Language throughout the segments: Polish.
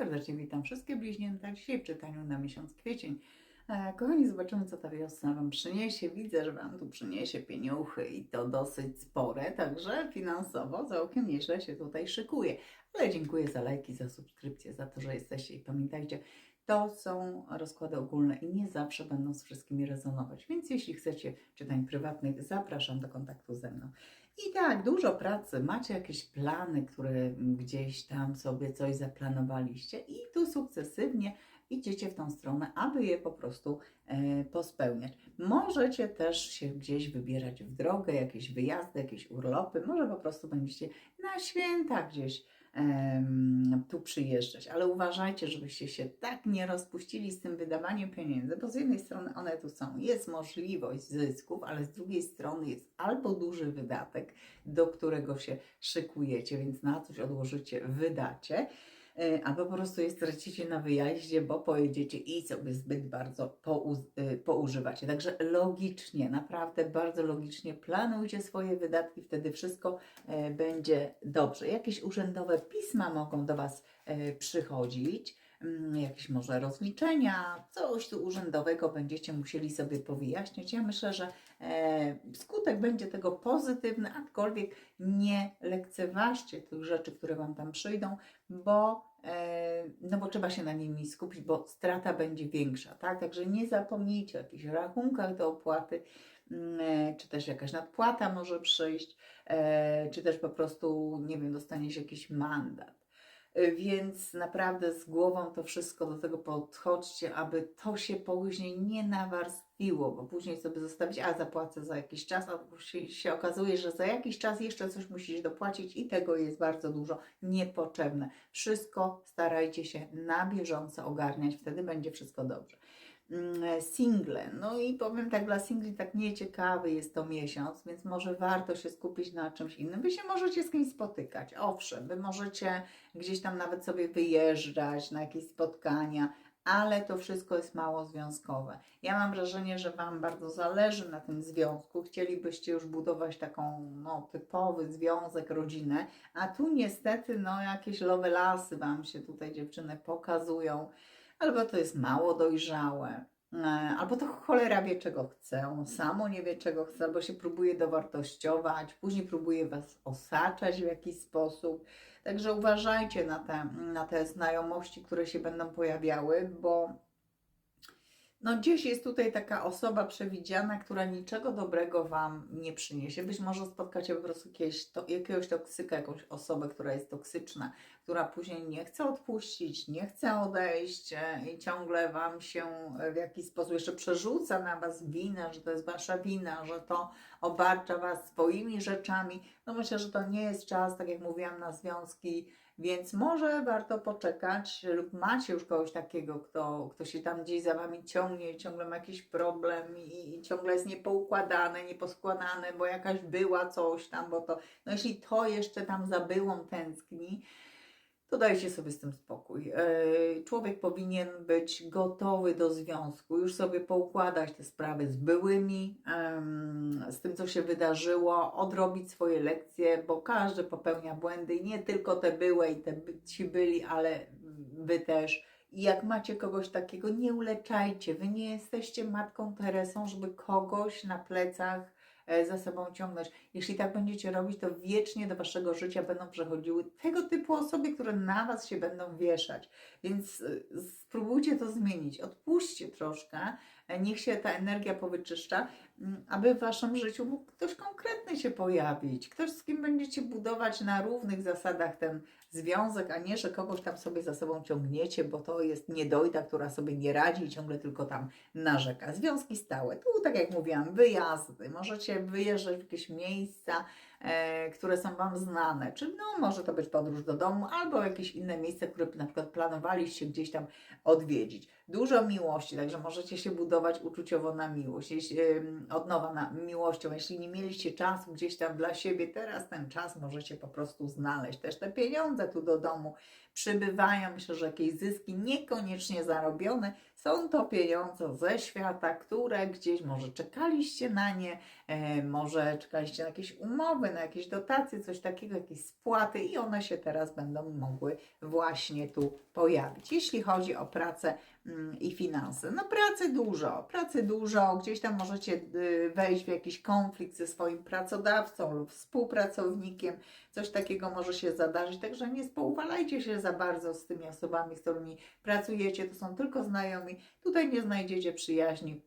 Serdecznie witam wszystkie bliźnięta dzisiaj w czytaniu na miesiąc kwiecień. E, Kochani, zobaczymy, co ta wiosna Wam przyniesie. Widzę, że Wam tu przyniesie pieniuchy i to dosyć spore, także finansowo całkiem nieźle się tutaj szykuje. Ale dziękuję za lajki, za subskrypcję, za to, że jesteście i pamiętajcie, to są rozkłady ogólne i nie zawsze będą z wszystkimi rezonować. Więc jeśli chcecie czytań prywatnych, zapraszam do kontaktu ze mną. I tak, dużo pracy, macie jakieś plany, które gdzieś tam sobie coś zaplanowaliście? I tu sukcesywnie idziecie w tą stronę, aby je po prostu e, pospełniać. Możecie też się gdzieś wybierać w drogę, jakieś wyjazdy, jakieś urlopy, może po prostu będziecie na święta gdzieś tu przyjeżdżać, ale uważajcie, żebyście się tak nie rozpuścili z tym wydawaniem pieniędzy, bo z jednej strony one tu są, jest możliwość zysków, ale z drugiej strony jest albo duży wydatek, do którego się szykujecie, więc na coś odłożycie, wydacie, albo po prostu je stracicie na wyjaździe, bo pojedziecie i sobie zbyt bardzo e, poużywacie. Także logicznie, naprawdę bardzo logicznie planujcie swoje wydatki, wtedy wszystko e, będzie dobrze. Jakieś urzędowe pisma mogą do Was e, przychodzić, mm, jakieś może rozliczenia, coś tu urzędowego będziecie musieli sobie powyjaśniać. Ja myślę, że skutek będzie tego pozytywny, aczkolwiek nie lekceważcie tych rzeczy, które Wam tam przyjdą, bo, e, no bo trzeba się na nimi skupić, bo strata będzie większa, tak? Także nie zapomnijcie o jakichś rachunkach do opłaty, mm, e, czy też jakaś nadpłata może przyjść, e, czy też po prostu, nie wiem, dostanie się jakiś mandat. E, Więc naprawdę z głową to wszystko do tego podchodźcie, aby to się później nie nawarstwiło, bo później sobie zostawić, a zapłacę za jakiś czas, a się, się okazuje, że za jakiś czas jeszcze coś musisz dopłacić i tego jest bardzo dużo niepotrzebne. Wszystko starajcie się na bieżąco ogarniać, wtedy będzie wszystko dobrze. Mm, Single, no i powiem tak, dla singli tak nieciekawy jest to miesiąc, więc może warto się skupić na czymś innym. Wy się możecie z kimś spotykać, owszem, wy możecie gdzieś tam nawet sobie wyjeżdżać na jakieś spotkania, ale to wszystko jest mało związkowe. Ja mam wrażenie, że Wam bardzo zależy na tym związku. Chcielibyście już budować taką no, typowy związek, rodzinę, a tu niestety no, jakieś lovelasy Wam się tutaj dziewczyny pokazują, albo to jest mało dojrzałe. e, Albo to cholera wie, czego chce, on samo nie wie, czego chce, albo się próbuje dowartościować, później próbuje Was osaczać w jakiś sposób. Także uważajcie na te, na te znajomości, które się będą pojawiały, bo no gdzieś jest tutaj taka osoba przewidziana, która niczego dobrego Wam nie przyniesie. Być może spotkacie po prostu jakiegoś, to, jakiegoś toksyka, jakąś osobę, która jest toksyczna, która później nie chce odpuścić, nie chce odejść e, i ciągle Wam się w jakiś sposób jeszcze przerzuca na Was winę, że to jest Wasza wina, że to obarcza Was swoimi rzeczami. No myślę, że to nie jest czas, tak jak mówiłam, na związki więc może warto poczekać, lub macie już kogoś takiego, kto, kto się tam gdzieś za wami ciągnie, ciągle ma jakiś problem i, i ciągle jest niepoukładane, nieposkładane, bo jakaś była coś tam, bo to, no jeśli to jeszcze tam za byłą tęskni, to dajcie sobie z tym spokój. Yy, Człowiek powinien być gotowy do związku, już sobie poukładać te sprawy z byłymi, z tym, co się wydarzyło, odrobić swoje lekcje, bo każdy popełnia błędy i nie tylko te były i te ci byli, ale wy też. I jak macie kogoś takiego, nie uleczajcie. Wy nie jesteście matką Teresą, żeby kogoś na plecach e, za sobą ciągnąć. Jeśli tak będziecie robić, to wiecznie do waszego życia będą przechodziły tego typu osoby, które na was się będą wieszać. Więc y, spróbujcie to zmienić. Odpuśćcie troszkę, e, niech się ta energia powyczyszcza, aby w waszym życiu mógł ktoś konkretny się pojawić. Ktoś, z kim będziecie budować na równych zasadach ten związek, a nie, że kogoś tam sobie za sobą ciągniecie, bo to jest niedojda, która sobie nie radzi i ciągle tylko tam narzeka. Związki stałe. Tu, tak jak mówiłam, wyjazdy. Możecie wyjeżdżać w jakieś miejsca, e, które są Wam znane. Czy no, może to być podróż do domu, albo jakieś inne miejsce, które na przykład planowaliście gdzieś tam odwiedzić. Dużo miłości, także możecie się budować uczuciowo na miłość, jeśli, od nowa na miłością. Jeśli nie mieliście czasu gdzieś tam dla siebie, teraz ten czas możecie po prostu znaleźć. Też te pieniądze tu do domu przybywają. Myślę, że jakieś zyski niekoniecznie zarobione. Są to pieniądze ze świata, które gdzieś może czekaliście na nie, e, może czekaliście na jakieś umowy, na jakieś dotacje, coś takiego, jakieś spłaty i one się teraz będą mogły właśnie tu pojawić. Jeśli chodzi o pracę mm, i finanse, no pracy dużo, pracy dużo, gdzieś tam możecie y, wejść w jakiś konflikt ze swoim pracodawcą lub współpracownikiem, coś takiego może się zadarzyć, także nie spouwalajcie się za bardzo z tymi osobami, z którymi pracujecie, to są tylko znajomi, tutaj nie znajdziecie przyjaźni,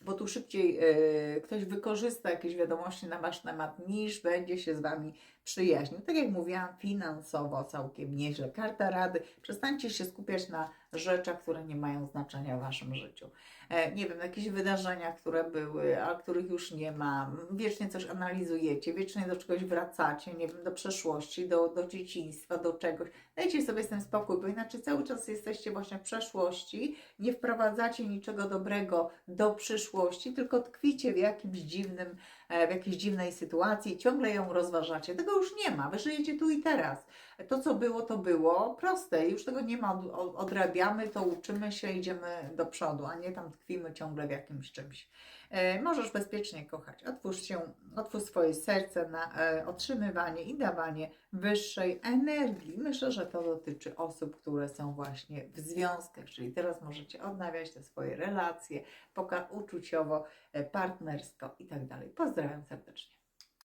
bo tu szybciej e, ktoś wykorzysta jakieś wiadomości na Wasz temat, niż będzie się z Wami przyjaźnił. Tak jak mówiłam, finansowo całkiem nieźle. Karta rady. Przestańcie się skupiać na rzeczach, które nie mają znaczenia w Waszym życiu. E, nie wiem, jakieś wydarzenia, które były, a których już nie ma. Wiecznie coś analizujecie, wiecznie do czegoś wracacie, nie wiem, do przeszłości, do, do dzieciństwa, do czegoś. Dajcie sobie z tym spokój, bo inaczej cały czas jesteście właśnie w przeszłości, nie wprowadzacie niczego dobrego do przyszłości, tylko tkwicie w jakimś dziwnym, e, w jakiejś dziwnej sytuacji, ciągle ją rozważacie. Tego już nie ma, wy żyjecie tu i teraz. To, co było, to było proste, już tego nie ma, od- od- odrabiamy, to uczymy się, idziemy do przodu, a nie tam tkwimy ciągle w jakimś czymś. E, możesz bezpiecznie kochać. Otwórz się, otwórz swoje serce na e, otrzymywanie i dawanie wyższej energii. Myślę, że to dotyczy osób, które są właśnie w związkach, czyli teraz możecie odnawiać te swoje relacje, poka uczuciowo, e, partnersko i tak dalej. Pozdrawiam serdecznie.